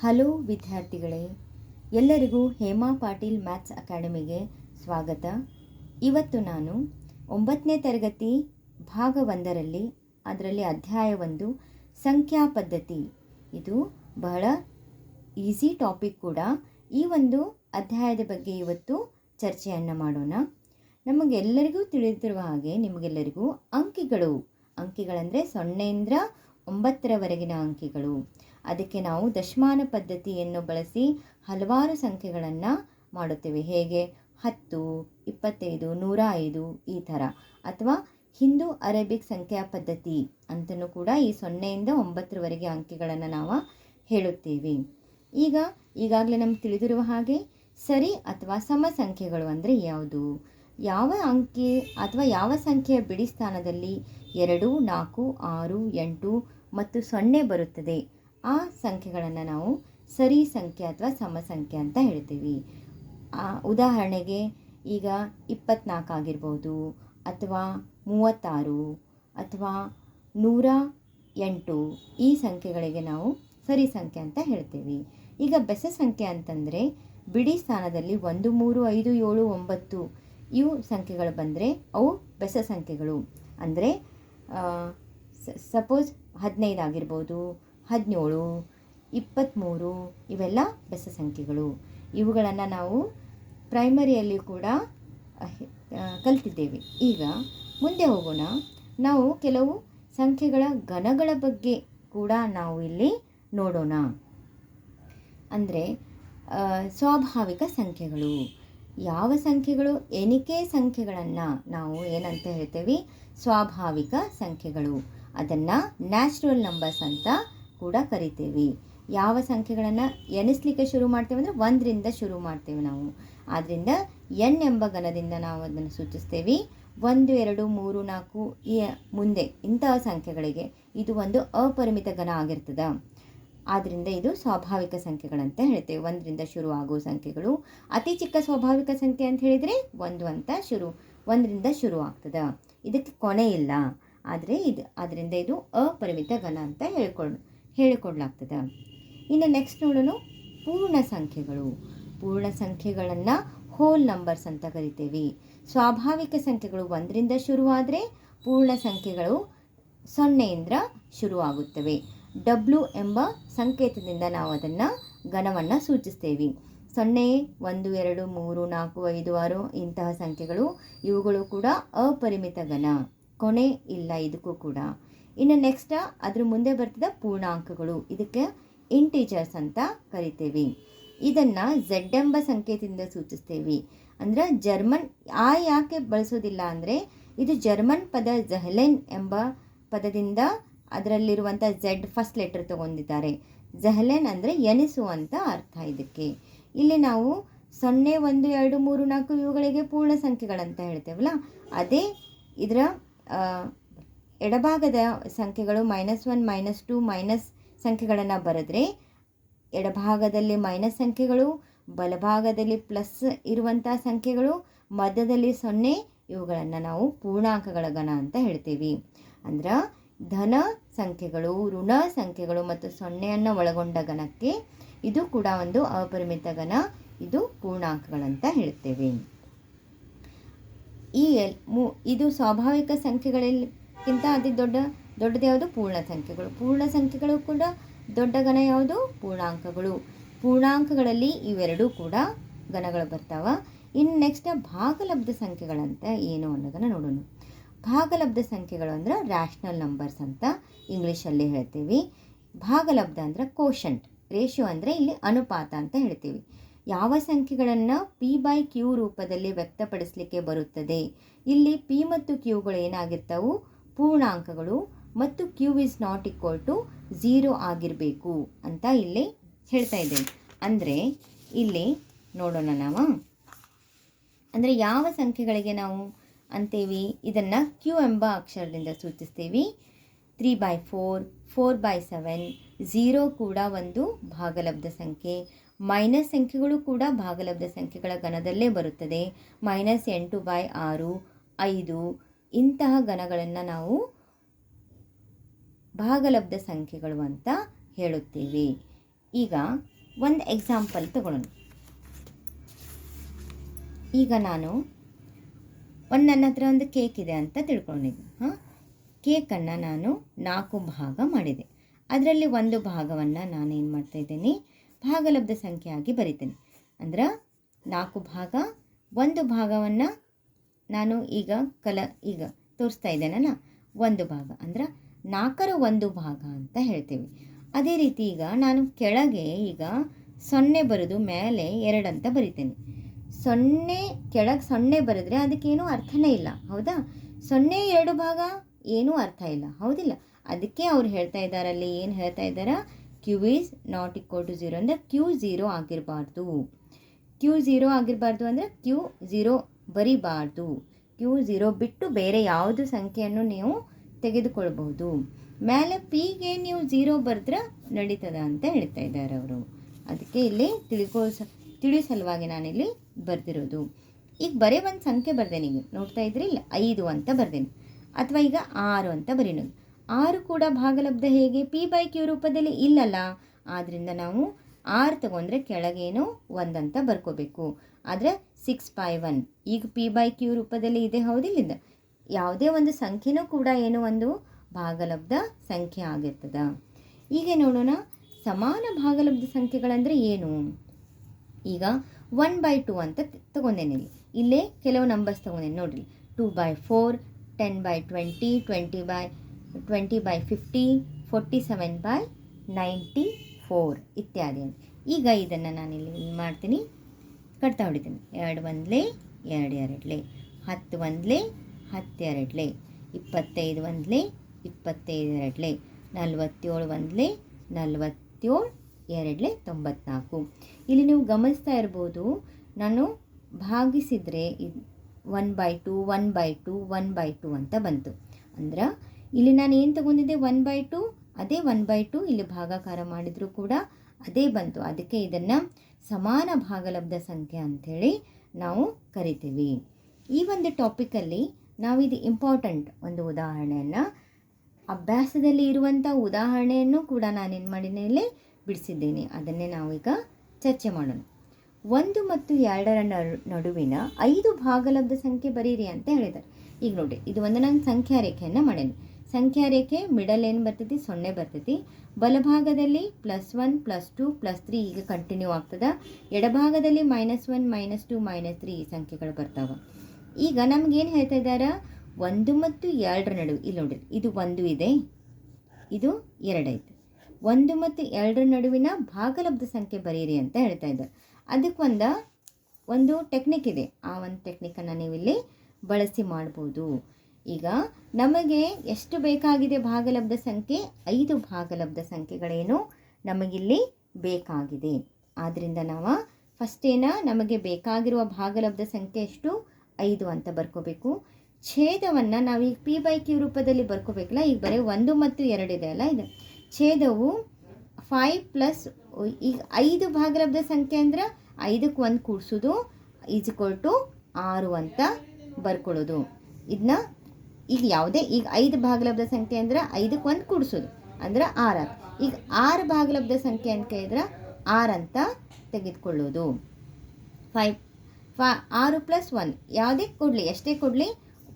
Hello ವಿದ್ಯಾರ್ಥಿಗಳೇ, ಎಲ್ಲರಿಗೂ Hema Patil maths ಅಕಾಡೆಮಿಗೆ ಸ್ವಾಗತ. ಇವತ್ತು ನಾನು ಒಂಬತ್ತನೇ ತರಗತಿ ಭಾಗ ಒಂದರಲ್ಲಿ, ಅದರಲ್ಲಿ ಅಧ್ಯಾಯ ಒಂದು, ಸಂಖ್ಯಾ ಪದ್ಧತಿ. ಇದು ಬಹಳ ಈಸಿ ಟಾಪಿಕ್ ಕೂಡ. ಈ ಒಂದು ಅಧ್ಯಾಯದ ಬಗ್ಗೆ ಇವತ್ತು ಚರ್ಚೆಯನ್ನು ಮಾಡೋಣ. ನಮಗೆಲ್ಲರಿಗೂ ತಿಳಿದಿರುವ ಹಾಗೆ ನಿಮಗೆಲ್ಲರಿಗೂ ಅಂಕಿಗಳು, ಅಂಕಿಗಳಂದರೆ ಸೊನ್ನೆಯಿಂದ ಒಂಬತ್ತರವರೆಗಿನ ಅಂಕಿಗಳು. ಅದಕ್ಕೆ ನಾವು ದಶಮಾನ ಪದ್ಧತಿಯನ್ನು ಬಳಸಿ ಹಲವಾರು ಸಂಖ್ಯೆಗಳನ್ನು ಮಾಡುತ್ತೇವೆ. ಹೇಗೆ? ಹತ್ತು, ಇಪ್ಪತ್ತೈದು ನೂರ ಐದು ಈ ಥರ. ಅಥವಾ ಹಿಂದೂ ಅರೇಬಿಕ್ ಸಂಖ್ಯಾ ಪದ್ಧತಿ ಅಂತಲೂ ಕೂಡ ಈ ಸೊನ್ನೆಯಿಂದ ಒಂಬತ್ತರವರೆಗೆ ಅಂಕಿಗಳನ್ನು ನಾವು ಹೇಳುತ್ತೇವೆ. ಈಗ ಈಗಾಗಲೇ ನಮ್ಗೆ ತಿಳಿದಿರುವ ಹಾಗೆ ಸರಿ ಅಥವಾ ಸಮ ಸಂಖ್ಯೆಗಳು ಅಂದರೆ ಯಾವುದು? ಯಾವ ಅಂಕಿ ಅಥವಾ ಯಾವ ಸಂಖ್ಯೆಯ ಬಿಡಿ ಸ್ಥಾನದಲ್ಲಿ ಎರಡು, ನಾಲ್ಕು, ಆರು, ಎಂಟು ಮತ್ತು ಸೊನ್ನೆ ಬರುತ್ತದೆ? ಆ ಸಂಖ್ಯೆಗಳನ್ನು ನಾವು ಸರಿ ಸಂಖ್ಯೆ ಅಥವಾ ಸಮ ಸಂಖ್ಯೆ ಅಂತ ಹೇಳ್ತೀವಿ. ಉದಾಹರಣೆಗೆ ಈಗ ಇಪ್ಪತ್ನಾಲ್ಕು ಆಗಿರ್ಬೋದು ಅಥವಾ ಮೂವತ್ತಾರು ಅಥವಾ ನೂರ ಎಂಟು ಈ ಸಂಖ್ಯೆಗಳಿಗೆ ನಾವು ಸರಿ ಸಂಖ್ಯೆ ಅಂತ ಹೇಳ್ತೀವಿ. ಈಗ ಬೆಸ ಸಂಖ್ಯೆ ಅಂತಂದರೆ ಬಿಡಿ ಸ್ಥಾನದಲ್ಲಿ ಒಂದು, ಮೂರು, ಐದು, ಏಳು, ಒಂಬತ್ತು ಇವು ಸಂಖ್ಯೆಗಳು ಬಂದರೆ ಅವು ಬೆಸ ಸಂಖ್ಯೆಗಳು. ಅಂದರೆ ಸಪೋಸ್ ಹದಿನೈದು ಆಗಿರ್ಬೋದು ಹದಿನೇಳು ಇಪ್ಪತ್ತ್ಮೂರು ಇವೆಲ್ಲ ಬೆಸ ಸಂಖ್ಯೆಗಳು ಇವುಗಳನ್ನು ನಾವು ಪ್ರೈಮರಿಯಲ್ಲಿ ಕೂಡ ಕಲ್ತಿದ್ದೇವೆ. ಈಗ ಮುಂದೆ ಹೋಗೋಣ. ನಾವು ಕೆಲವು ಸಂಖ್ಯೆಗಳ ಘನಗಳ ಬಗ್ಗೆ ಕೂಡ ನಾವು ಇಲ್ಲಿ ನೋಡೋಣ. ಅಂದರೆ ಸ್ವಾಭಾವಿಕ ಸಂಖ್ಯೆಗಳು. ಯಾವ ಸಂಖ್ಯೆಗಳು? ಎಣಿಕೆ ಸಂಖ್ಯೆಗಳನ್ನು ನಾವು ಏನಂತ ಹೇಳ್ತೇವೆ? ಸ್ವಾಭಾವಿಕ ಸಂಖ್ಯೆಗಳು. ಅದನ್ನು ನ್ಯಾಚುರಲ್ ನಂಬರ್ಸ್ ಅಂತ ಕೂಡ ಕರಿತೀವಿ. ಯಾವ ಸಂಖ್ಯೆಗಳನ್ನು ಎಣಿಸ್ಲಿಕ್ಕೆ ಶುರು ಮಾಡ್ತೇವೆ ಅಂದರೆ ಒಂದರಿಂದ ಶುರು ಮಾಡ್ತೇವೆ ನಾವು. ಆದ್ದರಿಂದ ಎನ್ ಎಂಬ ಗಣದಿಂದ ನಾವು ಅದನ್ನು ಸೂಚಿಸ್ತೇವೆ. ಒಂದು, ಎರಡು, ಮೂರು, ನಾಲ್ಕು ಮುಂದೆ ಇಂತಹ ಸಂಖ್ಯೆಗಳಿಗೆ ಇದು ಒಂದು ಅಪರಿಮಿತ ಗಣ ಆಗಿರ್ತದೆ. ಆದ್ದರಿಂದ ಇದು ಸ್ವಾಭಾವಿಕ ಸಂಖ್ಯೆಗಳಂತ ಹೇಳ್ತೇವೆ. ಒಂದರಿಂದ ಶುರು ಆಗುವ ಸಂಖ್ಯೆಗಳು. ಅತಿ ಚಿಕ್ಕ ಸ್ವಾಭಾವಿಕ ಸಂಖ್ಯೆ ಅಂತ ಹೇಳಿದರೆ ಒಂದು ಅಂತ ಶುರು, ಒಂದರಿಂದ ಶುರು ಆಗ್ತದೆ. ಇದಕ್ಕೆ ಕೊನೆ ಇಲ್ಲ. ಆದರೆ ಇದು ಅದರಿಂದ ಇದು ಅಪರಿಮಿತ ಗಣ ಅಂತ ಹೇಳ್ಕೊಂಡು ಹೇಳಿಕೊಡ್ಲಾಗ್ತದೆ. ಇನ್ನು ನೆಕ್ಸ್ಟ್ ನೋಡೋಣ ಪೂರ್ಣ ಸಂಖ್ಯೆಗಳು. ಪೂರ್ಣ ಸಂಖ್ಯೆಗಳನ್ನು ಹೋಲ್ ನಂಬರ್ಸ್ ಅಂತ ಕರಿತೇವೆ. ಸ್ವಾಭಾವಿಕ ಸಂಖ್ಯೆಗಳು ಒಂದರಿಂದ ಶುರುವಾದರೆ ಪೂರ್ಣ ಸಂಖ್ಯೆಗಳು ಸೊನ್ನೆಯಿಂದ ಶುರುವಾಗುತ್ತವೆ. ಡಬ್ಲ್ಯೂ ಎಂಬ ಸಂಕೇತದಿಂದ ನಾವು ಅದನ್ನು ಘನವನ್ನು ಸೂಚಿಸ್ತೇವೆ. ಸೊನ್ನೆ, ಒಂದು, ಎರಡು, ಮೂರು, ನಾಲ್ಕು, ಐದು, ಆರು ಇಂತಹ ಸಂಖ್ಯೆಗಳು ಇವುಗಳು ಕೂಡ ಅಪರಿಮಿತ ಘನ. ಕೊನೆ ಇಲ್ಲ, ಇದಕ್ಕೂ ಕೂಡ. ಇನ್ನು ನೆಕ್ಸ್ಟ್ ಅದ್ರ ಮುಂದೆ ಬರ್ತದೆ ಪೂರ್ಣಾಂಕಗಳು. ಇದಕ್ಕೆ ಇಂಟೀಜರ್ಸ್ ಅಂತ ಕರಿತೇವೆ. ಇದನ್ನು ಝೆಡ್ ಎಂಬ ಸಂಕೇತದಿಂದ ಸೂಚಿಸ್ತೇವೆ. ಅಂದರೆ ಜರ್ಮನ್ ಆ ಯಾಕೆ ಬಳಸೋದಿಲ್ಲ ಅಂದರೆ ಇದು ಜರ್ಮನ್ ಪದ ಜಹಲೆನ್ ಎಂಬ ಪದದಿಂದ ಅದರಲ್ಲಿರುವಂಥ ಝೆಡ್ ಫಸ್ಟ್ ಲೆಟರ್ ತಗೊಂಡಿದ್ದಾರೆ. ಜಹಲೆನ್ ಅಂದರೆ ಎನಿಸುವಂಥ ಅರ್ಥ ಇದಕ್ಕೆ. ಇಲ್ಲಿ ನಾವು ಸೊನ್ನೆ, ಒಂದು, ಎರಡು, ಮೂರು, ನಾಲ್ಕು ಇವುಗಳಿಗೆ ಪೂರ್ಣ ಸಂಖ್ಯೆಗಳಂತ ಹೇಳ್ತೇವಲ್ಲ, ಅದೇ ಇದರ ಎಡಭಾಗದ ಸಂಖ್ಯೆಗಳು minus one minus two minus ಸಂಖ್ಯೆಗಳನ್ನು ಬರೆದ್ರೆ ಎಡಭಾಗದಲ್ಲಿ ಮೈನಸ್ ಸಂಖ್ಯೆಗಳು, ಬಲಭಾಗದಲ್ಲಿ ಪ್ಲಸ್ ಇರುವಂಥ ಸಂಖ್ಯೆಗಳು, ಮಧ್ಯದಲ್ಲಿ ಸೊನ್ನೆ, ಇವುಗಳನ್ನು ನಾವು ಪೂರ್ಣಾಂಕಗಳ ಗಣ ಅಂತ ಹೇಳ್ತೀವಿ. ಅಂದ್ರೆ ಧನ ಸಂಖ್ಯೆಗಳು, ಋಣ ಸಂಖ್ಯೆಗಳು ಮತ್ತು ಸೊನ್ನೆಯನ್ನು ಒಳಗೊಂಡ ಗಣಕ್ಕೆ ಇದು ಕೂಡ ಒಂದು ಅಪರಿಮಿತ ಗಣ ಇದು ಪೂರ್ಣಾಂಕಗಳಂತ ಹೇಳ್ತೇವೆ. ಈ ಎಲ್ ಮು, ಇದು ಸ್ವಾಭಾವಿಕ ಸಂಖ್ಯೆಗಳಿಗಿಂತ ಅತಿ ದೊಡ್ಡ, ದೊಡ್ಡದು ಯಾವುದು? ಪೂರ್ಣ ಸಂಖ್ಯೆಗಳು. ಪೂರ್ಣ ಸಂಖ್ಯೆಗಳು ಕೂಡ ದೊಡ್ಡ ಘನ ಯಾವುದು? ಪೂರ್ಣಾಂಕಗಳು. ಪೂರ್ಣಾಂಕಗಳಲ್ಲಿ ಇವೆರಡೂ ಕೂಡ ಗಣಗಳು ಬರ್ತಾವ. ಇನ್ನು ನೆಕ್ಸ್ಟ್ ಭಾಗಲಬ್ಧ ಸಂಖ್ಯೆಗಳಂತ ಏನು ಅನ್ನೋದನ್ನು ನೋಡೋಣ. ಭಾಗಲಬ್ಧ ಸಂಖ್ಯೆಗಳು ಅಂದ್ರೆ ರ್ಯಾಷನಲ್ ನಂಬರ್ಸ್ ಅಂತ ಇಂಗ್ಲೀಷಲ್ಲಿ ಹೇಳ್ತೀವಿ. ಭಾಗಲಬ್ಧ ಅಂದ್ರೆ ಕೋಶಂಟ್ ರೇಷಿಯೋ ಅಂದರೆ ಇಲ್ಲಿ ಅನುಪಾತ ಅಂತ ಹೇಳ್ತೀವಿ. ಯಾವ ಸಂಖ್ಯೆಗಳನ್ನು ಪಿ ಬೈ ಕ್ಯೂ ರೂಪದಲ್ಲಿ ವ್ಯಕ್ತಪಡಿಸಲಿಕ್ಕೆ ಬರುತ್ತದೆ? ಇಲ್ಲಿ ಪಿ ಮತ್ತು ಕ್ಯೂಗಳು ಏನಾಗಿರ್ತಾವು? ಪೂರ್ಣಾಂಕಗಳು ಮತ್ತು Q is not equal to zero ಆಗಿರಬೇಕು ಅಂತ ಇಲ್ಲಿ ಹೇಳ್ತಾ ಇದ್ದೇವೆ ಅಂದರೆ ಇಲ್ಲಿ ನೋಡೋಣ ನಾವು. ಅಂದರೆ ಯಾವ ಸಂಖ್ಯೆಗಳಿಗೆ ನಾವು ಅಂತೇವಿ? ಇದನ್ನು ಕ್ಯೂ ಎಂಬ ಅಕ್ಷರದಿಂದ ಸೂಚಿಸ್ತೀವಿ. Three by four four by seven zero ಕೂಡ ಒಂದು ಭಾಗಲಬ್ಧ ಸಂಖ್ಯೆ. ಮೈನಸ್ ಸಂಖ್ಯೆಗಳು ಕೂಡ ಭಾಗಲಬ್ಧ ಸಂಖ್ಯೆಗಳ ಗಣದಲ್ಲೇ ಬರುತ್ತದೆ. ಮೈನಸ್ ಎಂಟು ಬೈ ಆರು, ಐದು ಇಂತಹ ಗಣಗಳನ್ನು ನಾವು ಭಾಗಲಬ್ಧ ಸಂಖ್ಯೆಗಳು ಅಂತ ಹೇಳುತ್ತೇವೆ. ಈಗ ಒಂದು ಎಕ್ಸಾಂಪಲ್ ತಗೊಳ್ಳೋಣ. ಈಗ ನಾನು ಒಂದು ನನ್ನ ಹತ್ರ ಒಂದು ಕೇಕ್ ಇದೆ ಅಂತ ತಿಳ್ಕೊಂಡಿದ್ದೆ ಹಾಂ? ಕೇಕನ್ನು ನಾನು ನಾಲ್ಕು ಭಾಗ ಮಾಡಿದೆ. ಅದರಲ್ಲಿ ಒಂದು ಭಾಗವನ್ನು ನಾನು ಏನು ಮಾಡ್ತಾಯಿದ್ದೀನಿ ಭಾಗಲಬ್ಧ ಸಂಖ್ಯೆಯಾಗಿ ಬರಿತೇನೆ. ಅಂದ್ರೆ ನಾಲ್ಕು ಭಾಗ, ಒಂದು ಭಾಗವನ್ನು ನಾನು ಈಗ ಕಲ, ಈಗ ತೋರಿಸ್ತಾ ಇದ್ದೇನಲ್ಲ, ಒಂದು ಭಾಗ, ಅಂದ್ರೆ ನಾಲ್ಕರ ಒಂದು ಭಾಗ ಅಂತ ಹೇಳ್ತೀವಿ. ಅದೇ ರೀತಿ ಈಗ ನಾನು ಕೆಳಗೆ ಈಗ ಸೊನ್ನೆ ಬರೆದು ಮೇಲೆ ಎರಡು ಅಂತ ಬರಿತೇನೆ. ಸೊನ್ನೆ ಕೆಳಗೆ ಸೊನ್ನೆ ಬರೆದ್ರೆ ಅದಕ್ಕೇನೂ ಅರ್ಥನೇ ಇಲ್ಲ, ಹೌದಾ? ಸೊನ್ನೆ ಎರಡು ಭಾಗ ಏನೂ ಅರ್ಥ ಇಲ್ಲ, ಹೌದಿಲ್ಲ? ಅದಕ್ಕೆ ಅವ್ರು ಹೇಳ್ತಾ ಇದ್ದಾರಲ್ಲಿ ಏನು ಹೇಳ್ತಾ ಇದ್ದಾರ? Q is not equal to zero ಅಂದರೆ ಕ್ಯೂ ಝೀರೋ ಆಗಿರಬಾರ್ದು. ಕ್ಯೂ ಝೀರೋ ಆಗಿರಬಾರ್ದು ಅಂದರೆ ಕ್ಯೂ ಝೀರೋ ಬರಿಬಾರ್ದು. ಕ್ಯೂ ಝೀರೋ ಬಿಟ್ಟು ಬೇರೆ ಯಾವುದು ಸಂಖ್ಯೆಯನ್ನು ನೀವು ತೆಗೆದುಕೊಳ್ಬಹುದು. ಮೇಲೆ ಪಿಗೆ ನೀವು ಝೀರೋ ಬರೆದ್ರೆ ನಡೀತದ ಅಂತ ಹೇಳ್ತಾ ಇದ್ದಾರೆ ಅವರು. ಅದಕ್ಕೆ ಇಲ್ಲಿ ತಿಳ್ಕೋ ಸ, ತಿಳಿಯೋ ಸಲುವಾಗಿ ನಾನಿಲ್ಲಿ ಬರೆದಿರೋದು. ಈಗ ಬರೀ ಒಂದು ಸಂಖ್ಯೆ ಬರ್ದೆ ಈಗ ನೋಡ್ತಾ ಇದ್ರಿ? ಇಲ್ಲ, ಐದು ಅಂತ ಬರ್ದೇನೆ. ಅಥವಾ ಈಗ ಆರು ಅಂತ ಬರೀನೋದು. ಆರು ಕೂಡ ಭಾಗಲಬ್ಧ ಹೇಗೆ? ಪಿ ಬೈ ಕ್ಯೂ ರೂಪದಲ್ಲಿ ಇಲ್ಲಲ್ಲ. ಆದ್ದರಿಂದ ನಾವು ಆರು ತಗೊಂಡ್ರೆ ಕೆಳಗೇನು ಒಂದಂತ ಬರ್ಕೋಬೇಕು. ಆದರೆ ಸಿಕ್ಸ್ ಬೈ ಒನ್ ಈಗ ಪಿ ಬೈ ಕ್ಯೂ ರೂಪದಲ್ಲಿ ಇದೆ ಹೌದಿಲ್ಲ ಯಾವುದೇ ಒಂದು ಸಂಖ್ಯೆನೂ ಕೂಡ ಏನು ಒಂದು ಭಾಗಲಬ್ಧ ಸಂಖ್ಯೆ ಆಗಿರ್ತದೆ. ಈಗ ನೋಡೋಣ, ಸಮಾನ ಭಾಗಲಬ್ಧ ಸಂಖ್ಯೆಗಳಂದರೆ ಏನು? ಈಗ ಒನ್ ಬೈ ಟು ಅಂತ ತಗೊಂಡೇನೆ ಇಲ್ಲಿ. ಇಲ್ಲೇ ಕೆಲವು ನಂಬರ್ಸ್ ತೊಗೊಂಡೇನೆ, ನೋಡಿರಿ two by four ten by twenty twenty by twenty by fifty forty seven by ninety four ಇತ್ಯಾದಿ. ಈಗ ಇದನ್ನು ನಾನಿಲ್ಲಿ ಮಾಡ್ತೀನಿ. ಕಟ್ತಾ ಹೊಡಿತೀನಿ. ಎರಡು ಒಂದ್ಲೆ, ಎರಡು ಎರಡ್ಲೆ. ಹತ್ತು ಒಂದ್ಲೆ, ಹತ್ತು ಎರಡ್ಲೆ. ಇಪ್ಪತ್ತೈದು ಒಂದ್ಲೆ, ಇಪ್ಪತ್ತೈದು ಎರಡ್ಲೆ. ನಲ್ವತ್ತೇಳು ಒಂದ್ಲೆ, ನಲ್ವತ್ತೇಳು ಎರಡ್ಲೆ ತೊಂಬತ್ನಾಲ್ಕು. ಇಲ್ಲಿ ನೀವು ಗಮನಿಸ್ತಾ ಇರ್ಬೋದು, ನಾನು ಭಾಗಿಸಿದರೆ one by two, one by two, one by two ಅಂತ ಬಂತು. ಅಂದ್ರೆ ಇಲ್ಲಿ ನಾನು ಏನು ತಗೊಂಡಿದ್ದೆ? ಒನ್ ಬೈ ಟು, ಅದೇ ಒನ್ ಬೈ ಟು. ಇಲ್ಲಿ ಭಾಗಾಕಾರ ಮಾಡಿದರೂ ಕೂಡ ಅದೇ ಬಂತು. ಅದಕ್ಕೆ ಇದನ್ನು ಸಮಾನ ಭಾಗಲಬ್ಧ ಸಂಖ್ಯೆ ಅಂಥೇಳಿ ನಾವು ಕರಿತೀವಿ. ಈ ಒಂದು ಟಾಪಿಕಲ್ಲಿ ನಾವಿದು ಇಂಪಾರ್ಟೆಂಟ್ ಒಂದು ಉದಾಹರಣೆಯನ್ನು ಅಭ್ಯಾಸದಲ್ಲಿ ಇರುವಂಥ ಉದಾಹರಣೆಯನ್ನು ಕೂಡ ನಾನೇನು ಮಾಡಿನಲ್ಲಿ ಬಿಡಿಸಿದ್ದೇನೆ. ಅದನ್ನೇ ನಾವೀಗ ಚರ್ಚೆ ಮಾಡೋಣ. ಒಂದು ಮತ್ತು ಎರಡರ ನಡು- ನಡುವಿನ ಐದು ಭಾಗಲಬ್ಧ ಸಂಖ್ಯೆ ಬರೀರಿ ಅಂತ ಹೇಳಿದ್ದಾರೆ. ಈಗ ನೋಡಿ, ಇದು ಒಂದು ನಾನು ಸಂಖ್ಯಾ ರೇಖೆಯನ್ನು ಮಾಡೇನಿ. ಸಂಖ್ಯಾ ರೇಖೆ ಮಿಡಲ್ ಏನು ಬರ್ತೈತಿ? ಸೊನ್ನೆ ಬರ್ತೈತಿ. ಬಲಭಾಗದಲ್ಲಿ plus one plus two plus three ಈಗ ಕಂಟಿನ್ಯೂ ಆಗ್ತದೆ. ಎಡಭಾಗದಲ್ಲಿ minus one minus two minus three ಈ ಸಂಖ್ಯೆಗಳು ಬರ್ತಾವೆ. ಈಗ ನಮ್ಗೇನು ಹೇಳ್ತಾ ಇದ್ದಾರೆ? ಒಂದು ಮತ್ತು ಎರಡರ ನಡುವೆ, ಇಲ್ಲಿ ನೋಡಿರಿ, ಇದು ಒಂದು ಇದೆ, ಇದು ಎರಡೈತೆ ಒಂದು ಮತ್ತು ಎರಡರ ನಡುವಿನ ಭಾಗಲಬ್ಧ ಸಂಖ್ಯೆ ಬರೀರಿ ಅಂತ ಹೇಳ್ತಾ ಇದ್ದಾರೆ. ಅದಕ್ಕೊಂದು ಒಂದು ಟೆಕ್ನಿಕ್ ಇದೆ. ಆ ಒಂದು ಟೆಕ್ನಿಕನ್ನು ನೀವು ಇಲ್ಲಿ ಬಳಸಿ ಮಾಡ್ಬೋದು. ಈಗ ನಮಗೆ ಎಷ್ಟು ಬೇಕಾಗಿದೆ ಭಾಗಲಬ್ಧ ಸಂಖ್ಯೆ? ಐದು ಭಾಗಲಬ್ಧ ಸಂಖ್ಯೆಗಳೇನು? ನಮಗಿಲ್ಲಿ ಬೇಕಾಗಿದೆ. ಆದ್ದರಿಂದ ನಾವು ಫಸ್ಟೇನ ನಮಗೆ ಬೇಕಾಗಿರುವ ಭಾಗಲಬ್ಧ ಸಂಖ್ಯೆ ಎಷ್ಟು? ಐದು ಅಂತ ಬರ್ಕೋಬೇಕು. ಛೇದವನ್ನು ನಾವು ಈಗ ಪಿ ಬೈ ಕ್ಯೂ ರೂಪದಲ್ಲಿ ಬರ್ಕೋಬೇಕಲ್ಲ? ಈಗ ಬರೀ ಒಂದು ಮತ್ತು ಎರಡಿದೆ ಅಲ್ಲ ಇದು? ಛೇದವು ಫೈವ್ ಪ್ಲಸ್ ಈಗ ಐದು ಭಾಗಲಬ್ಧ ಸಂಖ್ಯೆ ಅಂದ್ರೆ ಐದಕ್ಕೆ ಒಂದು ಕೂಡಿಸೋದು ಈಜ್ ಇಕ್ವಲ್ ಟು ಆರು ಅಂತ ಬರ್ಕೊಳ್ಳೋದು ಇದನ್ನ ಈಗ ಯಾವುದೇ, ಈಗ ಐದು ಭಾಗಲಬ್ಧ ಸಂಖ್ಯೆ ಅಂದ್ರೆ ಐದಕ್ಕೆ ಒಂದು ಕೂಡಿಸೋದು, ಅಂದ್ರೆ ಆರು ಆತು ಈಗ ಆರು ಭಾಗಲಬ್ಧ ಸಂಖ್ಯೆ ಅಂತ ಕೇಳಿದ್ರೆ ಆರು ಅಂತ ತೆಗೆದುಕೊಳ್ಳೋದು. ಫೈವ್ ಫಾ ಆರು ಪ್ಲಸ್ ಒನ್ ಯಾವುದೇ ಕೊಡಲಿ, ಎಷ್ಟೇ ಕೊಡಲಿ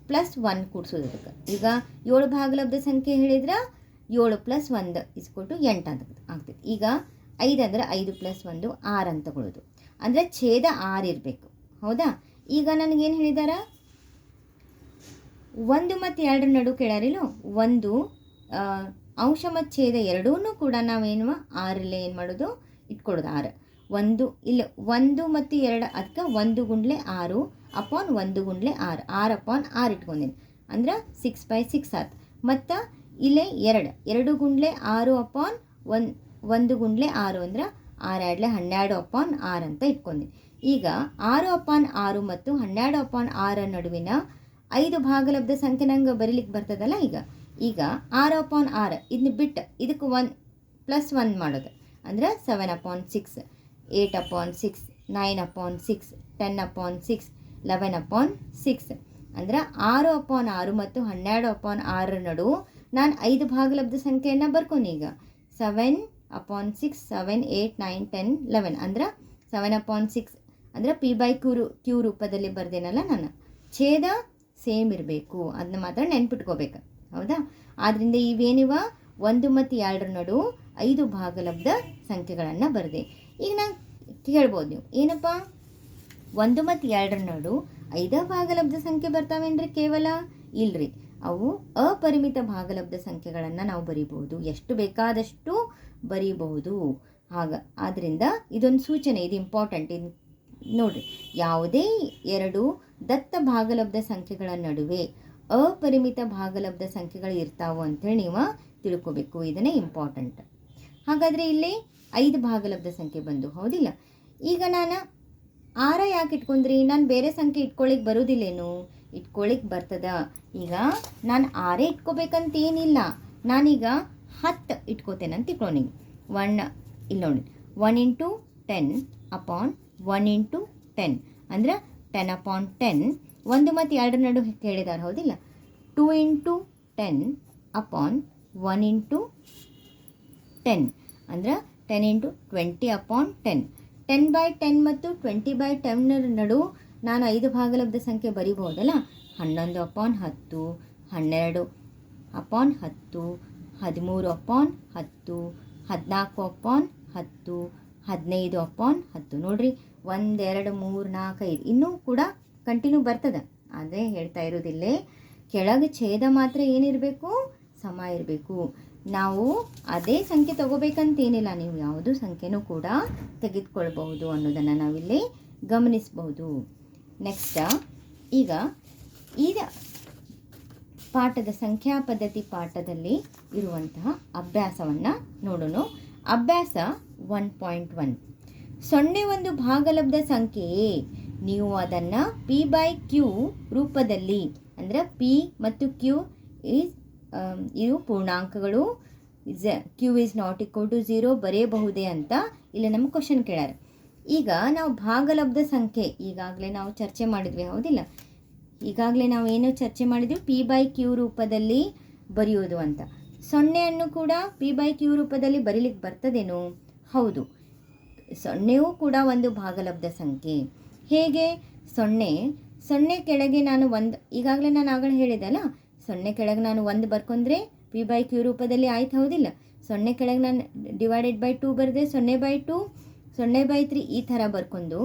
ಪ್ಲಸ್ ಒನ್ ಕೂಡಿಸೋದು ಅದಕ್ಕೆ. ಈಗ ಏಳು ಭಾಗಲಬ್ಧ ಸಂಖ್ಯೆ ಹೇಳಿದ್ರೆ ಏಳು ಪ್ಲಸ್ ಒಂದು ಇಸ್ಕೊಟ್ಟು ಎಂಟು ಅಂತ ಆಗ್ತದೆ. ಈಗ ಐದು ಅಂದರೆ ಐದು ಪ್ಲಸ್ ಒಂದು ಆರು ಅಂತ ತಗೊಳ್ಳೋದು. ಅಂದರೆ ಛೇದ ಆರು ಇರಬೇಕು. ಹೌದಾ? ಈಗ ನನಗೇನು ಹೇಳಿದಾರ? ಒಂದು ಮತ್ತು ಎರಡರ ನಡು ಕೆಳರಿಲು ಒಂದು ಅಂಶ ಮತ್ತು ಛೇದ ಎರಡೂ ಕೂಡ ನಾವೇನು ಆರಲ್ಲೇ ಏನು ಮಾಡೋದು? ಇಟ್ಕೊಡೋದು ಆರು. ಒಂದು, ಇಲ್ಲ, ಒಂದು ಮತ್ತು ಎರಡು ಅದಕ್ಕೆ ಒಂದು ಗುಂಡ್ಲೆ ಆರು ಅಪಾನ್ ಒಂದು ಗುಂಡ್ಲೆ ಆರು. ಆರು ಅಪಾನ್ ಆರು ಇಟ್ಕೊಂಡೀನಿ. ಅಂದ್ರೆ ಸಿಕ್ಸ್ ಬೈ ಸಿಕ್ಸ್ ಆತ್. ಮತ್ತು ಇಲ್ಲೇ ಎರಡು. ಎರಡು ಗುಂಡ್ಲೆ ಆರು ಅಪಾನ್ ಒಂದು ಒಂದು ಗುಂಡ್ಲೆ ಆರು ಅಂದ್ರೆ ಆರು ಎರಡ್ಲೆ ಹನ್ನೆರಡು ಅಪಾನ್ ಆರು ಅಂತ ಇಟ್ಕೊಂಡೀನಿ. ಈಗ ಆರು ಅಪಾನ್ ಆರು ಮತ್ತು ಹನ್ನೆರಡು ಅಪಾನ್ ಆರ ನಡುವಿನ ಐದು ಭಾಗಲಬ್ಧ ಸಂಖ್ಯೆ ನಂಗೆ ಬರೀಲಿಕ್ಕೆ ಬರ್ತದಲ್ಲ ಈಗ? ಈಗ ಆರ್ ಅಪಾನ್ ಆರ್ ಇದನ್ನ ಬಿಟ್ಟು, ಇದಕ್ಕೆ ಒನ್ ಪ್ಲಸ್ ಒನ್ ಮಾಡೋದು. ಅಂದ್ರೆ seven upon six eight upon six nine upon six ten upon six eleven upon six ಅಂದರೆ ಆರು ಅಪಾನ್ ಆರು ಮತ್ತು ಹನ್ನೆರಡು ಅಪಾನ್ ಆರರ ನಡುವು ನಾನು ಐದು ಭಾಗಲಬ್ಧ ಸಂಖ್ಯೆಯನ್ನು ಬರ್ಕೊನಿ ಈಗ. Seven upon six seven eight nine ten eleven ಅಂದ್ರೆ ಸೆವೆನ್ ಅಪಾನ್ ಸಿಕ್ಸ್ ಅಂದರೆ ಪಿ ಬೈ ಕ್ಯೂರು ಕ್ಯೂ ರೂಪದಲ್ಲಿ ಬರ್ದೇನಲ್ಲ ನಾನು? ಛೇದ ಸೇಮ್ ಇರಬೇಕು. ಅದನ್ನ ಮಾತ್ರ ನೆನ್ಪಿಟ್ಕೋಬೇಕು. ಹೌದಾ? ಆದ್ದರಿಂದ ಇವೇನಿವ ಒಂದು ಮತ್ತು ಎರಡರ ನಡು ಐದು ಭಾಗಲಬ್ಧ ಸಂಖ್ಯೆಗಳನ್ನು ಬರೆದೆ. ಈಗ ನಾನು ಕೇಳ್ಬೋದು ನೀವು. ಏನಪ್ಪ? ಒಂದು ಮತ್ತು ಎರಡರ ನಡು ಐದ ಭಾಗಲಬ್ಧ ಸಂಖ್ಯೆ ಬರ್ತಾವೇನ್ರಿ ಕೇವಲ? ಇಲ್ರಿ. ಅವು ಅಪರಿಮಿತ ಭಾಗಲಬ್ಧ ಸಂಖ್ಯೆಗಳನ್ನು ನಾವು ಬರೀಬಹುದು. ಎಷ್ಟು ಬೇಕಾದಷ್ಟು ಬರೀಬಹುದು. ಹಾಗ ಆದ್ದರಿಂದ ಇದೊಂದು ಸೂಚನೆ, ಇದು ಇಂಪಾರ್ಟೆಂಟ್ ಇದು ನೋಡಿರಿ. ಯಾವುದೇ ಎರಡು ದತ್ತ ಭಾಗಲಬ್ಧ ಸಂಖ್ಯೆಗಳ ನಡುವೆ ಅಪರಿಮಿತ ಭಾಗಲಬ್ಧ ಸಂಖ್ಯೆಗಳು ಇರ್ತಾವೋ ಅಂತೇಳಿ ನೀವು ತಿಳ್ಕೋಬೇಕು. ಇದನ್ನೇ ಇಂಪಾರ್ಟೆಂಟ್ ಹಾಗಾದರೆ ಇಲ್ಲಿ ಐದು ಭಾಗಲಬ್ಧ ಸಂಖ್ಯೆ ಬಂದು, ಹೌದಿಲ್ಲ? ಈಗ ನಾನು ಆರ ಯಾಕೆ ಇಟ್ಕೊಂಡ್ರಿ? ನಾನು ಬೇರೆ ಸಂಖ್ಯೆ ಇಟ್ಕೊಳ್ಳಿಕ್ಕೆ ಬರೋದಿಲ್ಲೇನು? ಇಟ್ಕೊಳ್ಳಿಕ್ಕೆ ಬರ್ತದ. ಈಗ ನಾನು ಆರೇ ಇಟ್ಕೋಬೇಕಂತ ಏನಿಲ್ಲ ನಾನೀಗ ಹತ್ತು ಇಟ್ಕೋತೇನೆ ಅಂತ ಇಟ್ಕೊಳ್ಳಿ ಒನ್ ಇಲ್ಲಿ ನೋಡಿ one into ten upon one into ten ಅಂದ್ರೆ ಟೆನ್ ಅಪಾನ್ ಟೆನ್ ಒಂದು ಮತ್ತು ಎರಡರ ನಡು ಕೇಳಿದಾರೆ ಹೌದಿಲ್ಲ? Two into ten upon one into ten ಅಂದ್ರೆ ten into twenty upon ten ten by ten ಮತ್ತು ಟ್ವೆಂಟಿ ಬೈ ಟೆನ್ನರ ನಡು ನಾನು ಐದು ಭಾಗಲಬ್ಧ ಸಂಖ್ಯೆ ಬರಿಬಹುದಲ್ಲ? ಹನ್ನೊಂದು ಅಪಾನ್ ಹತ್ತು, ಹನ್ನೆರಡು ಅಪಾನ್ ಹತ್ತು, ಹದಿಮೂರು ಅಪಾನ್ ಹತ್ತು, ಹದಿನಾಲ್ಕು ಅಪಾನ್ ಹತ್ತು, ಹದಿನೈದು ಅಪಾನ್ ಹತ್ತು. ನೋಡ್ರಿ ಒಂದೆರಡು ಮೂರು ನಾಲ್ಕು ಐದು. ಇನ್ನೂ ಕೂಡ ಕಂಟಿನ್ಯೂ ಬರ್ತದೆ. ಆದರೆ ಹೇಳ್ತಾ ಇರೋದಿಲ್ಲೇ, ಕೆಳಗೆ ಛೇದ ಮಾತ್ರ ಏನಿರಬೇಕು? ಸಮ ಇರಬೇಕು. ನಾವು ಅದೇ ಸಂಖ್ಯೆ ತಗೋಬೇಕಂತೇನಿಲ್ಲ. ನೀವು ಯಾವುದೂ ಸಂಖ್ಯೆನೂ ಕೂಡ ತೆಗೆದುಕೊಳ್ಬಹುದು ಅನ್ನೋದನ್ನು ನಾವಿಲ್ಲಿ ಗಮನಿಸಬಹುದು. ನೆಕ್ಸ್ಟ್ ಈಗ ಈಗ ಪಾಠದ ಸಂಖ್ಯಾ ಪದ್ಧತಿ ಪಾಠದಲ್ಲಿ ಇರುವಂತಹ ಅಭ್ಯಾಸವನ್ನು ನೋಡೋಣ. ಅಭ್ಯಾಸ ಒನ್ ಪಾಯಿಂಟ್ ಒನ್ ಸೊನ್ನೆ ಒಂದು ಭಾಗಲಬ್ಧ ಸಂಖ್ಯೆಯೇ ನೀವು ಅದನ್ನು ಪಿ ಬೈ ಕ್ಯೂ ರೂಪದಲ್ಲಿ ಅಂದರೆ ಪಿ ಮತ್ತು ಕ್ಯೂ ಈಸ್ ಇವು ಪೂರ್ಣಾಂಕಗಳು. Is Q is not equal to zero ಬರೆಯಬಹುದೇ ಅಂತ ಇಲ್ಲಿ ನಮ್ಮ ಕ್ವಶನ್ ಕೇಳ್ಯಾರ ಈಗ ನಾವು ಭಾಗಲಬ್ಧ ಸಂಖ್ಯೆ, ಈಗಾಗಲೇ ನಾವು ಚರ್ಚೆ ಮಾಡಿದ್ವಿ, ಹೌದಿಲ್ಲ? ಈಗಾಗಲೇ ನಾವು ಏನು ಚರ್ಚೆ ಮಾಡಿದ್ವಿ? ಪಿ ಬೈ ಕ್ಯೂ ರೂಪದಲ್ಲಿ ಬರೆಯೋದು ಅಂತ. ಸೊನ್ನೆಯನ್ನು ಕೂಡ ಪಿ ಬೈ ಕ್ಯೂ ರೂಪದಲ್ಲಿ ಬರೀಲಿಕ್ಕೆ ಬರ್ತದೇನೋ? ಹೌದು. ಸೊನ್ನೆಯೂ ಕೂಡ ಒಂದು ಭಾಗಲಬ್ಧ ಸಂಖ್ಯೆ. ಹೇಗೆ? ಸೊನ್ನೆ. ಸೊನ್ನೆ ಕೆಳಗೆ ನಾನು ಒಂದು, ಈಗಾಗಲೇ ನಾನು ಆಗಲೇ ಹೇಳಿದೆಲ್ಲ ಸೊನ್ನೆ ಕೆಳಗೆ ನಾನು ಒಂದು ಬರ್ಕೊಂಡ್ರೆ ಪಿ ಬೈ ಕ್ಯೂ ರೂಪದಲ್ಲಿ ಆಯ್ತು ಹೌದಿಲ್ಲ? ಸೊನ್ನೆ ಕೆಳಗೆ ನಾನು ಡಿವೈಡೆಡ್ ಬೈ ಟೂ ಬರೆದೆ ಸೊನ್ನೆ ಬೈ ಟು, ಸೊನ್ನೆ ಬೈ ತ್ರೀ ಈ ಥರ ಬರ್ಕೊಂಡು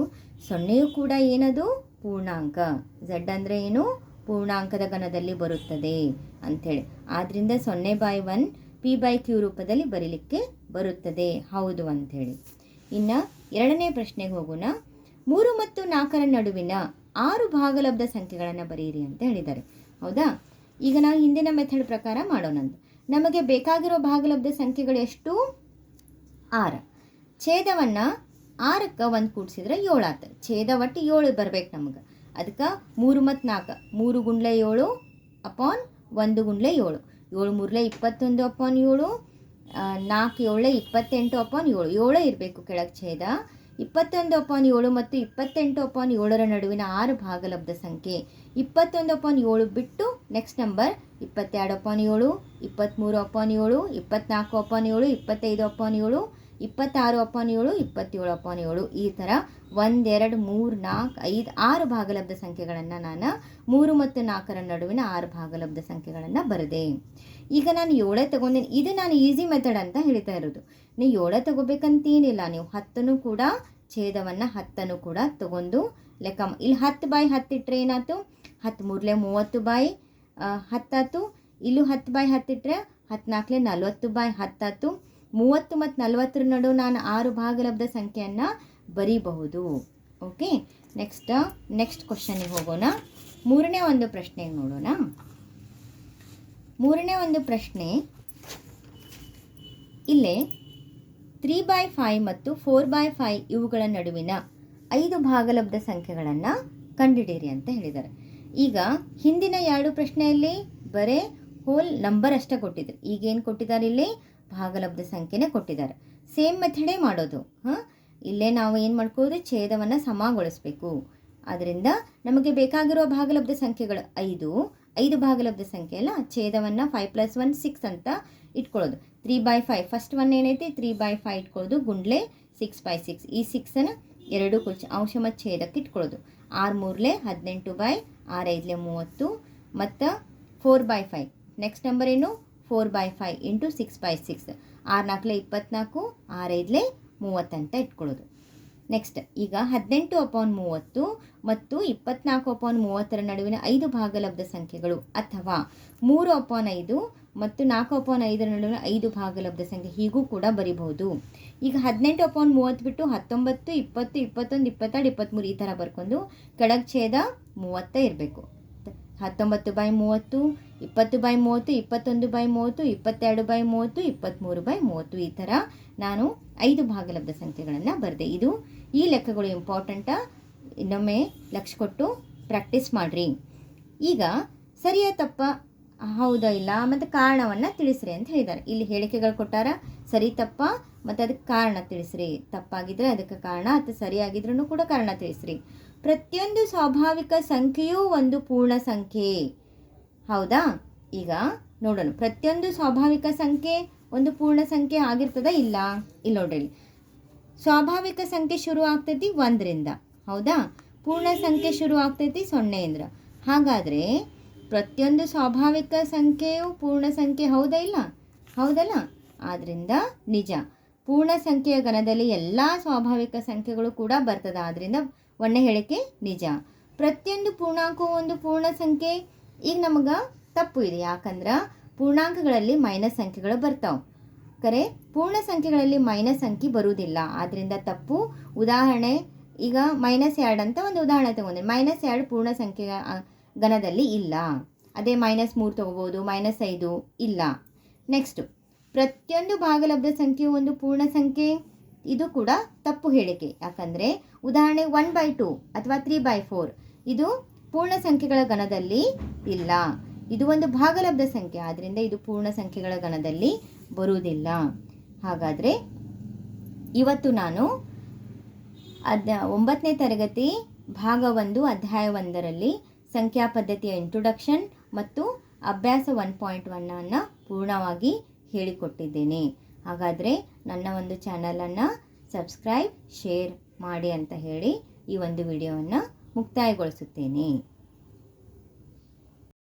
ಸೊನ್ನೆಯೂ ಕೂಡ ಏನದು? ಪೂರ್ಣಾಂಕ. ಝಡ್ ಅಂದರೆ ಏನು? ಪೂರ್ಣಾಂಕದ ಗಣದಲ್ಲಿ ಬರುತ್ತದೆ ಅಂಥೇಳಿ ಆದ್ದರಿಂದ ಸೊನ್ನೆ by one P by Q ರೂಪದಲ್ಲಿ ಬರೀಲಿಕ್ಕೆ ಬರುತ್ತದೆ. ಹೌದು ಅಂಥೇಳಿ ಇನ್ನು ಎರಡನೇ ಪ್ರಶ್ನೆಗೆ ಹೋಗೋಣ. ಮೂರು ಮತ್ತು ನಾಲ್ಕರ ನಡುವಿನ ಆರು ಭಾಗಲಬ್ಧ ಸಂಖ್ಯೆಗಳನ್ನು ಬರೆಯಿರಿ ಅಂತ ಹೇಳಿದ್ದಾರೆ. ಹೌದಾ? ಈಗ ನಾವು ಹಿಂದಿನ ಮೆಥಡ್ ಪ್ರಕಾರ ಮಾಡೋಣ ನಮಗೆ ಬೇಕಾಗಿರೋ ಭಾಗಲಬ್ಧ ಸಂಖ್ಯೆಗಳು ಎಷ್ಟು? ಆರು. ಛೇದವನ್ನು ಆರಕ್ಕೆ ಒಂದು ಕೂಡಿಸಿದ್ರೆ ಏಳು ಆತ ಛೇದ ಒಟ್ಟು ಏಳು ಬರ್ಬೇಕು ನಮ್ಗೆ. ಅದಕ್ಕೆ ಮೂರು ಮತ್ತು ನಾಲ್ಕು. ಮೂರು ಗುಂಡ್ಲೆ ಏಳು ಅಪಾನ್ ಒಂದು ಗುಂಡ್ಲೆ ಏಳು. ಏಳು ಮೂರಲೆ ಇಪ್ಪತ್ತೊಂದು ಅಪಾನ್ ಏಳು. ನಾಲ್ಕು, ಏಳೆ, ಇಪ್ಪತ್ತೆಂಟು ಅಪಾನ್ ಏಳು, ಏಳೇ ಇರಬೇಕು ಕೆಳಗೆ ಛೇದ. ಇಪ್ಪತ್ತೊಂದು ಅಪಾನ್ ಏಳು ಮತ್ತು ಇಪ್ಪತ್ತೆಂಟು ಅಪಾನ್ ಏಳರ ನಡುವಿನ ಆರು ಭಾಗಲಬ್ಧ ಸಂಖ್ಯೆ. ಇಪ್ಪತ್ತೊಂದು ಅಪಾನ್ ಏಳು ಬಿಟ್ಟು ನೆಕ್ಸ್ಟ್ ನಂಬರ್ ಇಪ್ಪತ್ತೆರಡು ಅಪಾನ್ ಏಳು, ಇಪ್ಪತ್ತ್ಮೂರು ಅಪಾನ್ ಏಳು ಇಪ್ಪತ್ನಾಲ್ಕು ಅಪಾನ್ ಏಳು, ಇಪ್ಪತ್ತೈದು ಅಪಾನ್ ಏಳು ಇಪ್ಪತ್ತಾರು ಅಪಾನ್ ಏಳು, ಇಪ್ಪತ್ತೇಳು ಅಪಾನ್ ಏಳು. ಈ ಥರ ಒಂದೆರಡು, ಮೂರು, ನಾಲ್ಕು, ಐದು, ಆರು ಭಾಗಲಬ್ಧ ಸಂಖ್ಯೆಗಳನ್ನು ನಾನು ಮೂರು ಮತ್ತು ನಾಲ್ಕರ ನಡುವಿನ ಆರು ಭಾಗಲಬ್ಧ ಸಂಖ್ಯೆಗಳನ್ನು ಬರೆದೆ. ಈಗ ನಾನು ಏಳೇ ತಗೊಂಡೇನೆ. ಇದು ನಾನು ಈಸಿ ಮೆಥಡ್ ಅಂತ ಹೇಳ್ತಾ ಇರೋದು. ನೀವು ಏಳೇ ತಗೋಬೇಕಂತೇನಿಲ್ಲ. ನೀವು ಹತ್ತನ್ನು ಕೂಡ, ಛೇದವನ್ನು ಹತ್ತನ್ನು ಕೂಡ ತಗೊಂಡು ಲೆಕ್ಕ ಇಲ್ಲಿ ಹತ್ತು ಬಾಯಿ ಹತ್ತಿಟ್ಟರೆ ಏನಾಯ್ತು? ಹತ್ತು ಮೂರಲೆ ಮೂವತ್ತು ಬಾಯಿ ಹತ್ತಾತು ಇಲ್ಲೂ ಹತ್ತು ಬಾಯ್ ಹತ್ತಿಟ್ರೆ ಹತ್ನಾಲ್ಕಲೆ ನಲ್ವತ್ತು ಬಾಯಿ ಹತ್ತಾತು ಮೂವತ್ತು ಮತ್ತು ನಲವತ್ತರ ನಡುವೆ ನಾನು ಆರು ಭಾಗಲಬ್ಧ ಸಂಖ್ಯೆಯನ್ನು ಬರೀಬಹುದು. ಓಕೆ ನೆಕ್ಸ್ಟ್ ನೆಕ್ಸ್ಟ್ ಕ್ವಶನಿಗೆ ಹೋಗೋಣ. ಮೂರನೇ ಒಂದು ಪ್ರಶ್ನೆಗೆ ನೋಡೋಣ. ಮೂರನೇ ಒಂದು ಪ್ರಶ್ನೆ, ಇಲ್ಲೇ ತ್ರೀ ಬೈ ಫೈವ್ ಮತ್ತು ಫೋರ್ ಬೈ ಫೈವ್ ಇವುಗಳ ನಡುವಿನ ಐದು ಭಾಗಲಬ್ಧ ಸಂಖ್ಯೆಗಳನ್ನು ಕಂಡುಹಿಡಿಯಿರಿ ಅಂತ ಹೇಳಿದ್ದಾರೆ. ಈಗ ಹಿಂದಿನ ಎರಡು ಪ್ರಶ್ನೆಯಲ್ಲಿ ಬರೇ ಹೋಲ್ ನಂಬರ್ ಅಷ್ಟೇ ಕೊಟ್ಟಿದ್ರು. ಈಗೇನು ಕೊಟ್ಟಿದ್ದಾರೆ ಇಲ್ಲಿ? ಭಾಗಲಬ್ಧ ಸಂಖ್ಯೆನೇ ಕೊಟ್ಟಿದ್ದಾರೆ. ಸೇಮ್ ಮೆಥಡೇ ಮಾಡೋದು. ಹಾಂ? ಇಲ್ಲೇ ನಾವು ಏನು ಮಾಡ್ಕೋದು? ಛೇದವನ್ನು ಸಮಗೊಳಿಸ್ಬೇಕು. ಅದರಿಂದ ನಮಗೆ ಬೇಕಾಗಿರೋ ಭಾಗಲಬ್ಧ ಸಂಖ್ಯೆಗಳು ಐದು. ಐದು ಭಾಗಲಬ್ಧ ಸಂಖ್ಯೆ ಅಲ್ಲ? ಛೇದವನ್ನು ಫೈವ್ ಪ್ಲಸ್ ಒನ್ ಸಿಕ್ಸ್ ಅಂತ ಇಟ್ಕೊಳ್ಳೋದು. Three by five first one ಏನೈತಿ? ತ್ರೀ ಬೈ ಫೈವ್ ಇಟ್ಕೊಳ್ಳೋದು. ಗುಂಡ್ಲೆ ಸಿಕ್ಸ್ ಬೈ ಸಿಕ್ಸ್ ಈ ಸಿಕ್ಸನ್ನು ಎರಡು ಕುಚ್ ಅಂಶ ಮತ್ತು ಛೇದಕ್ಕೆ ಇಟ್ಕೊಳ್ಳೋದು. ಆರು ಮೂರಲೆ ಹದಿನೆಂಟು ಬೈ ಆರು ಐದಲೆ ಮೂವತ್ತು. ಮತ್ತು four by five next number ಏನು? Four by five into six by six. ಆರು ನಾಲ್ಕಲೆ ಇಪ್ಪತ್ನಾಲ್ಕು, ಆರೈದಲೆ ಮೂವತ್ತಂತ ಇಟ್ಕೊಳ್ಳೋದು. ನೆಕ್ಸ್ಟ್ ಈಗ ಹದಿನೆಂಟು ಅಪಾನ್ ಮೂವತ್ತು ಮತ್ತು ಇಪ್ಪತ್ನಾಲ್ಕು ಅಪಾನ್ ಮೂವತ್ತರ ನಡುವಿನ ಐದು ಭಾಗಲಬ್ಧ ಸಂಖ್ಯೆಗಳು ಅಥವಾ ಮೂರು ಅಪಾನ್ ಐದು ಮತ್ತು ನಾಲ್ಕು ಅಪಾನ್ ಐದರ ನಡುವಿನ ಐದು ಭಾಗಲಬ್ಧ ಸಂಖ್ಯೆ ಹೀಗೂ ಕೂಡ ಬರಿಬಹುದು. ಈಗ ಹದಿನೆಂಟು ಅಪಾನ್ ಮೂವತ್ತು ಬಿಟ್ಟು ಹತ್ತೊಂಬತ್ತು, ಇಪ್ಪತ್ತು, ಇಪ್ಪತ್ತೊಂದು ಇಪ್ಪತ್ತೆರಡು ಇಪ್ಪತ್ತ್ಮೂರು ಈ ಥರ ಬರ್ಕೊಂಡು ಕೆಳಗೆ ಛೇದ ಮೂವತ್ತ ಇರಬೇಕು. ಹತ್ತೊಂಬತ್ತು ಬೈ ಮೂವತ್ತು ಇಪ್ಪತ್ತು ಬೈ ಮೂವತ್ತು, ಇಪ್ಪತ್ತೊಂದು ಬೈ ಮೂವತ್ತು, ಇಪ್ಪತ್ತೆರಡು ಬೈ ಮೂವತ್ತು, ಇಪ್ಪತ್ತ್ಮೂರು ಬೈ ಮೂವತ್ತು ಈ ಥರ ನಾನು ಐದು ಭಾಗಲಬ್ಧ ಸಂಖ್ಯೆಗಳನ್ನು ಬರೆದೆ. ಇದು ಈ ಲೆಕ್ಕಗಳು ಇಂಪಾರ್ಟೆಂಟ ಇನ್ನೊಮ್ಮೆ ಲಕ್ಷ ಕೊಟ್ಟು ಪ್ರಾಕ್ಟೀಸ್ ಮಾಡಿರಿ. ಈಗ ಸರಿಯ ತಪ್ಪ? ಹೌದಾ ಇಲ್ಲ? ಮತ್ತು ಕಾರಣವನ್ನು ತಿಳಿಸ್ರಿ ಅಂತ ಹೇಳಿದ್ದಾರೆ. ಇಲ್ಲಿ ಹೇಳಿಕೆಗಳು ಕೊಟ್ಟಾರ ಸರಿ ತಪ್ಪ? ಮತ್ತು ಅದಕ್ಕೆ ಕಾರಣ ತಿಳಿಸ್ರಿ. ತಪ್ಪಾಗಿದ್ರೆ ಅದಕ್ಕೆ ಕಾರಣ ಅಥವಾ ಸರಿಯಾಗಿದ್ರೂ ಕೂಡ ಕಾರಣ ತಿಳಿಸ್ರಿ. ಪ್ರತಿಯೊಂದು ಸ್ವಾಭಾವಿಕ ಸಂಖ್ಯೆಯೂ ಒಂದು ಪೂರ್ಣ ಸಂಖ್ಯೆ. ಹೌದಾ? ಈಗ ನೋಡೋಣ. ಪ್ರತಿಯೊಂದು ಸ್ವಾಭಾವಿಕ ಸಂಖ್ಯೆ ಒಂದು ಪೂರ್ಣ ಸಂಖ್ಯೆ ಆಗಿರ್ತದ ಇಲ್ಲ? ಇಲ್ಲಿ ನೋಡ್ರಿ ಸ್ವಾಭಾವಿಕ ಸಂಖ್ಯೆ ಶುರು ಆಗ್ತೈತಿ ಒಂದರಿಂದ. ಹೌದಾ? ಪೂರ್ಣ ಸಂಖ್ಯೆ ಶುರು ಆಗ್ತೈತಿ ಸೊನ್ನೆಯಿಂದ. ಹಾಗಾದರೆ ಪ್ರತಿಯೊಂದು ಸ್ವಾಭಾವಿಕ ಸಂಖ್ಯೆಯು ಪೂರ್ಣ ಸಂಖ್ಯೆ ಹೌದಾ ಇಲ್ಲ? ಹೌದಲ್ಲ? ಆದ್ದರಿಂದ ನಿಜ. ಪೂರ್ಣ ಸಂಖ್ಯೆಯ ಗಣದಲ್ಲಿ ಎಲ್ಲ ಸ್ವಾಭಾವಿಕ ಸಂಖ್ಯೆಗಳು ಕೂಡ ಬರ್ತದೆ. ಆದ್ದರಿಂದ ಒಂದೇ ಹೇಳಿಕೆ ನಿಜ. ಪ್ರತಿಯೊಂದು ಪೂರ್ಣಾಂಕವು ಒಂದು ಪೂರ್ಣ ಸಂಖ್ಯೆ ಈಗ ನಮಗೆ ತಪ್ಪು ಇದೆ. ಯಾಕಂದ್ರೆ ಪೂರ್ಣಾಂಕಗಳಲ್ಲಿ ಮೈನಸ್ ಸಂಖ್ಯೆಗಳು ಬರ್ತಾವೆ. ಕರೆ, ಪೂರ್ಣ ಸಂಖ್ಯೆಗಳಲ್ಲಿ ಮೈನಸ್ ಸಂಖ್ಯೆ ಬರುವುದಿಲ್ಲ ಆದ್ದರಿಂದ ತಪ್ಪು. ಉದಾಹರಣೆ, ಈಗ ಮೈನಸ್ ಎರಡು ಅಂತ ಒಂದು ಉದಾಹರಣೆ ತಗೊಂಡೆ ಮೈನಸ್ ಎರಡು ಪೂರ್ಣ ಸಂಖ್ಯೆ ಗಣದಲ್ಲಿ ಇಲ್ಲ. ಅದೇ ಮೈನಸ್ ಮೂರು ತಗೋಬೋದು ಮೈನಸ್ ಐದು ಇಲ್ಲ. ನೆಕ್ಸ್ಟು ಪ್ರತಿಯೊಂದು ಭಾಗಲಬ್ಧ ಸಂಖ್ಯೆಯು ಒಂದು ಪೂರ್ಣ ಸಂಖ್ಯೆ. ಇದು ಕೂಡ ತಪ್ಪು ಹೇಳಿಕೆ. ಯಾಕಂದರೆ ಉದಾಹರಣೆ ಒನ್ ಬೈ ಟು ಅಥವಾ ತ್ರೀ ಬೈ ಫೋರ್ ಇದು ಪೂರ್ಣ ಸಂಖ್ಯೆಗಳ ಗಣದಲ್ಲಿ ಇಲ್ಲ. ಇದು ಒಂದು ಭಾಗಲಬ್ಧ ಸಂಖ್ಯೆ. ಆದ್ದರಿಂದ ಇದು ಪೂರ್ಣ ಸಂಖ್ಯೆಗಳ ಗಣದಲ್ಲಿ ಬರುವುದಿಲ್ಲ. ಹಾಗಾದರೆ ಇವತ್ತು ನಾನು ಅದ ಒಂಬತ್ತನೇ ತರಗತಿ ಭಾಗ ಒಂದು, ಅಧ್ಯಾಯ ಒಂದರಲ್ಲಿ ಸಂಖ್ಯಾ ಪದ್ಧತಿಯ ಇಂಟ್ರೊಡಕ್ಷನ್ ಮತ್ತು ಅಭ್ಯಾಸ ಒನ್ ಪಾಯಿಂಟ್ ಒನ್ನನ್ನು ಪೂರ್ಣವಾಗಿ ಹೇಳಿಕೊಟ್ಟಿದ್ದೇನೆ. ಹಾಗಾದರೆ ನನ್ನ ಒಂದು ಚಾನಲನ್ನು ಸಬ್ಸ್ಕ್ರೈಬ್, ಶೇರ್ ಮಾಡಿ ಅಂತ ಹೇಳಿ ಈ ಒಂದು ವಿಡಿಯೋವನ್ನು ಮುಕ್ತಾಯಗೊಳಿಸುತ್ತೇನೆ.